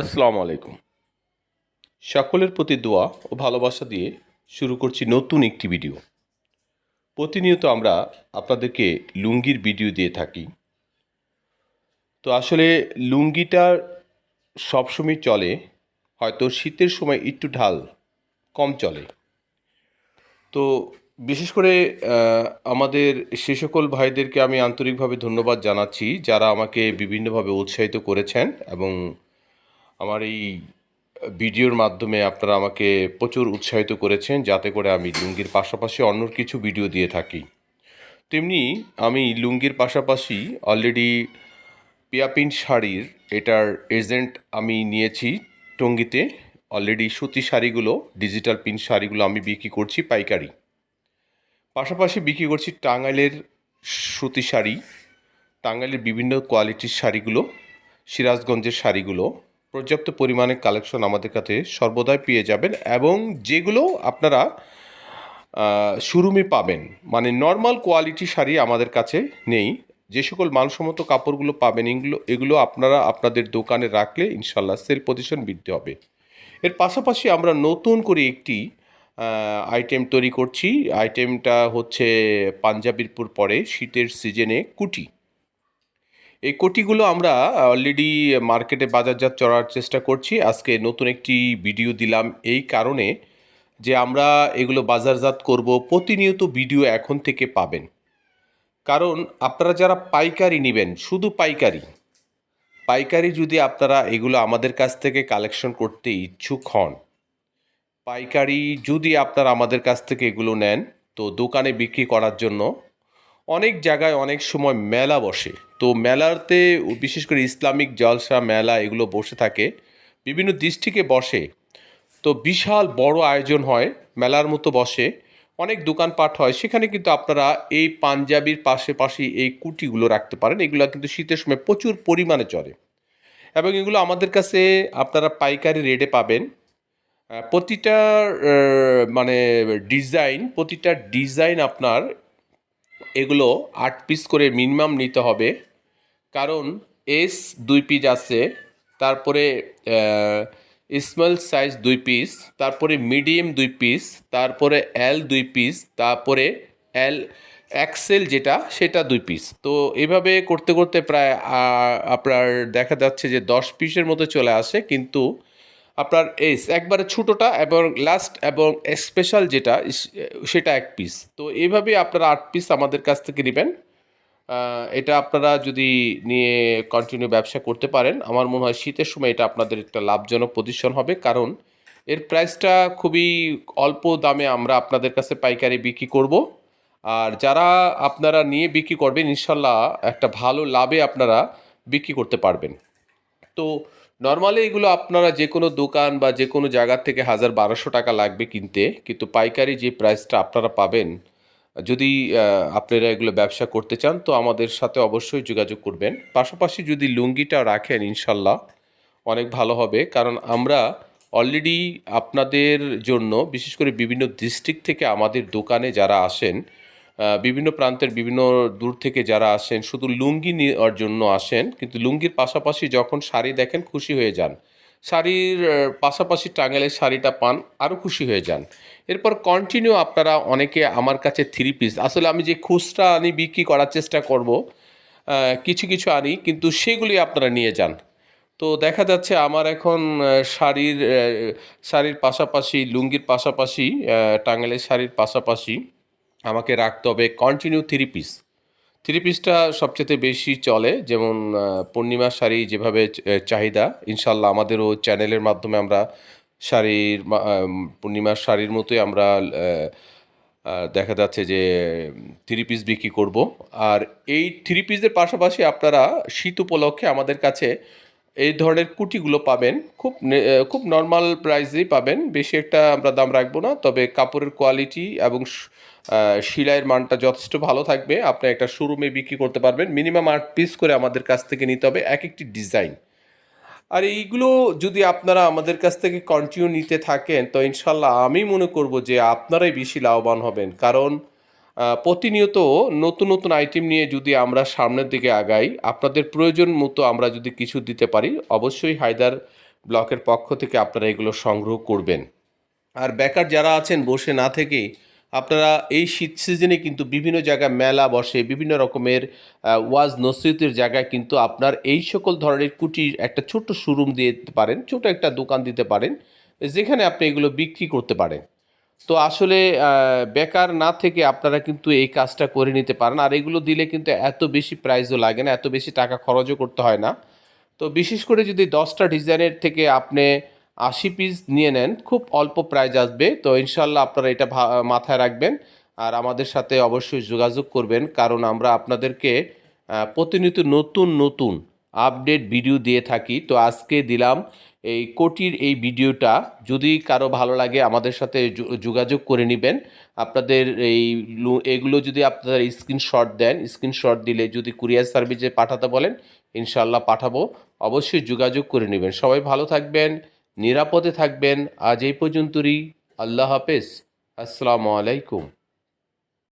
আসসালামু আলাইকুম। সকলের প্রতি দোয়া ও ভালোবাসা দিয়ে শুরু করছি নতুন একটি ভিডিও। প্রতিনিয়ত আমরা আপনাদেরকে লুঙ্গির ভিডিও দিয়ে থাকি। তো আসলে লুঙ্গিটার সবসময় চলে, হয়তো শীতের সময় একটু ঢাল কম চলে। তো বিশেষ করে আমাদের সে সকল ভাইদেরকে আমি আন্তরিকভাবে ধন্যবাদ জানাচ্ছি যারা আমাকে বিভিন্নভাবে উৎসাহিত করেছেন এবং আমার এই ভিডিওর মাধ্যমে আপনারা আমাকে প্রচুর উৎসাহিত করেছেন, যাতে করে আমি লুঙ্গির পাশাপাশি অন্য কিছু ভিডিও দিয়ে থাকি। তেমনি আমি লুঙ্গির পাশাপাশি অলরেডি পিয়াপিন শাড়ির এটার এজেন্ট আমি নিয়েছি টঙ্গিতে। অলরেডি সুতি শাড়িগুলো ডিজিটাল পিন শাড়িগুলো আমি বিক্রি করছি পাইকারি। পাশাপাশি বিক্রি করছি টাঙ্গাইলের সুতি শাড়ি, টাঙ্গাইলের বিভিন্ন কোয়ালিটির শাড়িগুলো, সিরাজগঞ্জের শাড়িগুলো। পর্যাপ্ত পরিমাণে কালেকশন আমাদের কাছে সর্বদাই পেয়ে যাবেন এবং যেগুলো আপনারা শোরুমে পাবেন। মানে নর্মাল কোয়ালিটি শাড়ি আমাদের কাছে নেই। যে সকল মানসম্মত কাপড়গুলো পাবেন, এগুলো এগুলো আপনারা আপনাদের দোকানে রাখলে ইনশাল্লাহ সেল পজিশন বৃদ্ধি হবে। এর পাশাপাশি আমরা নতুন করে একটি আইটেম তৈরি করছি। আইটেমটা হচ্ছে পাঞ্জাবিরপুর পরে শীতের সিজনে কুটি এই কোটিগুলো আমরা অলরেডি মার্কেটে বাজারজাত চড়ার চেষ্টা করছি। আজকে নতুন একটি ভিডিও দিলাম এই কারণে যে আমরা এগুলো বাজারজাত করব, প্রতিনিয়ত ভিডিও এখন থেকে পাবেন। কারণ আপনারা যারা পাইকারি নেবেন, শুধু পাইকারি পাইকারি যদি আপনারা এগুলো আমাদের কাছ থেকে কালেকশন করতে ইচ্ছুক হন, পাইকারি যদি আপনারা আমাদের কাছ থেকে এগুলো নেন, তো দোকানে বিক্রি করার জন্য অনেক জায়গায় অনেক সময় মেলা বসে। তো মেলাতে বিশেষ করে ইসলামিক জলসা, মেলা এগুলো বসে থাকে। বিভিন্ন ডিস্ট্রিক্টে বসে। তো বিশাল বড় আয়োজন হয়, মেলার মতো বসে। অনেক দোকানপাট হয়, সেখানে কিন্তু আপনারা এই পাঞ্জাবির পাশে পাশে এই কুটিগুলো রাখতে পারেন। এগুলো কিন্তু শীতের সময় প্রচুর পরিমাণে চলে। এবং এগুলো আমাদের কাছে আপনারা পাইকারি রেটে পাবেন। প্রতিটা মানে ডিজাইন, প্রতিটা ডিজাইন আপনার এগুলো আট পিস করে মিনিমাম নিতে হবে। কারণ এস দুই পিস আছে, তারপরে স্মল সাইজ দুই পিস তারপরে মিডিয়াম দুই পিস তারপরে এল দুই পিস তারপরে এল এক্সেল যেটা, সেটা দুই পিস তো এভাবে করতে করতে প্রায় আপনার দেখা যাচ্ছে যে দশ পিসের মতো চলে আসে, কিন্তু আপনার এস একবারে ছোটোটা এবং লাস্ট এবং স্পেশাল যেটা সেটা এক পিস তো এইভাবে আপনারা আট পিস আমাদের কাছ থেকে নেবেন। এটা আপনারা যদি নিয়ে কন্টিনিউ ব্যবসা করতে পারেন, আমার মনে হয় শীতের সময় এটা আপনাদের একটা লাভজনক পজিশন হবে। কারণ এর প্রাইসটা খুবই অল্প দামে আমরা আপনাদের কাছে পাইকারি বিক্রি করব। আর যারা আপনারা নিয়ে বিক্রি করবেন, ইনশাল্লাহ একটা ভালো লাভে আপনারা বিক্রি করতে পারবেন। তো নর্মালি এগুলো আপনারা যে কোনো দোকান বা যে কোনো জায়গা থেকে হাজার বারোশো টাকা লাগবে কিনতে, কিন্তু পাইকারি যে প্রাইসটা আপনারা পাবেন, যদি আপনারা এগুলো ব্যবসা করতে চান, তো আমাদের সাথে অবশ্যই যোগাযোগ করবেন। পাশাপাশি যদি লুঙ্গিটা রাখেন, ইনশাল্লাহ অনেক ভালো হবে, কারণ আমরা অলরেডি আপনাদের জন্য, বিশেষ করে বিভিন্ন ডিস্ট্রিক্ট থেকে আমাদের দোকানে যারা আসেন বিভিন্ন প্রান্তের বিভিন্ন দূর থেকে যারা আসেন শুধু লুঙ্গি নেওয়ার জন্য আসেন কিন্তু লুঙ্গির পাশাপাশি যখন শাড়ি দেখেন খুশি হয়ে যান। শাড়ির পাশাপাশি টাঙ্গাইলের শাড়িটা পান আরও খুশি হয়ে যান। এরপর কন্টিনিউ আপনারা অনেকে আমার কাছে থ্রি পিস আসলে আমি যে খুচরা আনি বিক্রি করার চেষ্টা করব কিছু কিছু আনি কিন্তু সেগুলি আপনারা নিয়ে যান। তো দেখা যাচ্ছে আমার এখন শাড়ির শাড়ির পাশাপাশি লুঙ্গির পাশাপাশি আহ, টাঙ্গাইলের শাড়ির পাশাপাশি আমাকে রাখতে হবে কন্টিনিউ থ্রি পিস থ্রি পিসটা সবচেয়ে বেশি চলে, যেমন পূর্ণিমা শাড়ি যেভাবে চাহিদা। ইনশাল্লাহ আমাদেরও চ্যানেলের মাধ্যমে আমরা শাড়ির পূর্ণিমার শাড়ির মতোই আমরা দেখা যাচ্ছে যে থ্রি পিস বিক্রি করব। আর এই থ্রি পিসের পাশাপাশি আপনারা শীত উপলক্ষে আমাদের কাছে এই ধরনের কুটিগুলো পাবেন। খুব খুব নর্মাল প্রাইসেই পাবেন। বেশি একটা আমরা দাম রাখব না। তবে কাপড়ের কোয়ালিটি এবং সেলাইয়ের মানটা যথেষ্ট ভালো থাকবে। আপনি একটা শোরুমে বিক্রি করতে পারবেন। মিনিমাম আট পিস করে আমাদের কাছ থেকে নিতে হবে এক একটি ডিজাইন আর এইগুলো যদি আপনারা আমাদের কাছ থেকে কন্টিনিউ নিতে থাকেন, তো ইনশাল্লাহ আমি মনে করব যে আপনারাই বেশি লাভবান হবেন। কারণ প্রতিনিয়ত নতুন নতুন আইটেম নিয়ে যদি আমরা সামনের দিকে আগাই, আপনাদের প্রয়োজন মতো আমরা যদি কিছু দিতে পারি, অবশ্যই হায়দার ব্লকের পক্ষ থেকে আপনারা এগুলো সংগ্রহ করবেন। আর বেকার যারা আছেন, বসে না থেকে আপনারা এই শীত সিজনে কিন্তু বিভিন্ন জায়গায় মেলা বসে, বিভিন্ন রকমের ওয়াজ নসিহতের জায়গায় কিন্তু আপনার এই সকল ধরনের কুটির একটা ছোট্ট শোরুম দিয়ে পারেন, ছোট একটা দোকান দিতে পারেন, যেখানে আপনি এগুলো বিক্রি করতে পারেন। তো আসলে বেকার না থেকে আপনারা কিন্তু এই কাজটা করে নিতে পারেন। আর এগুলো দিলে কিন্তু এত বেশি প্রাইজও লাগে না, এত বেশি টাকা খরচও করতে হয় না। তো বিশেষ করে যদি দশটা ডিজাইনের থেকে আপনি আশি পিস নিয়ে নেন, খুব অল্প প্রাইজ আসবে। তো ইনশাল্লাহ আপনারা এটা মাথায় রাখবেন। আর আমাদের সাথে অবশ্যই যোগাযোগ করবেন। কারণ আমরা আপনাদেরকে প্রতিনিয়ত নতুন নতুন আপডেট ভিডিও দিয়ে থাকি। তো আজকে দিলাম এই কোটির এই ভিডিওটা। যদি কারও ভালো লাগে আমাদের সাথে যোগাযোগ করে নেবেন। আপনাদের এই এগুলো যদি আপনারা স্ক্রিনশট দেন, স্ক্রিনশট দিলে যদি কুরিয়ার সার্ভিসে পাঠাতে বলেন ইনশাল্লাহ পাঠাবো। অবশ্যই যোগাযোগ করে নেবেন। সবাই ভালো থাকবেন, নিরাপদে থাকবেন। আজ এই পর্যন্তই। আল্লাহ হাফেজ। আসসালামু আলাইকুম।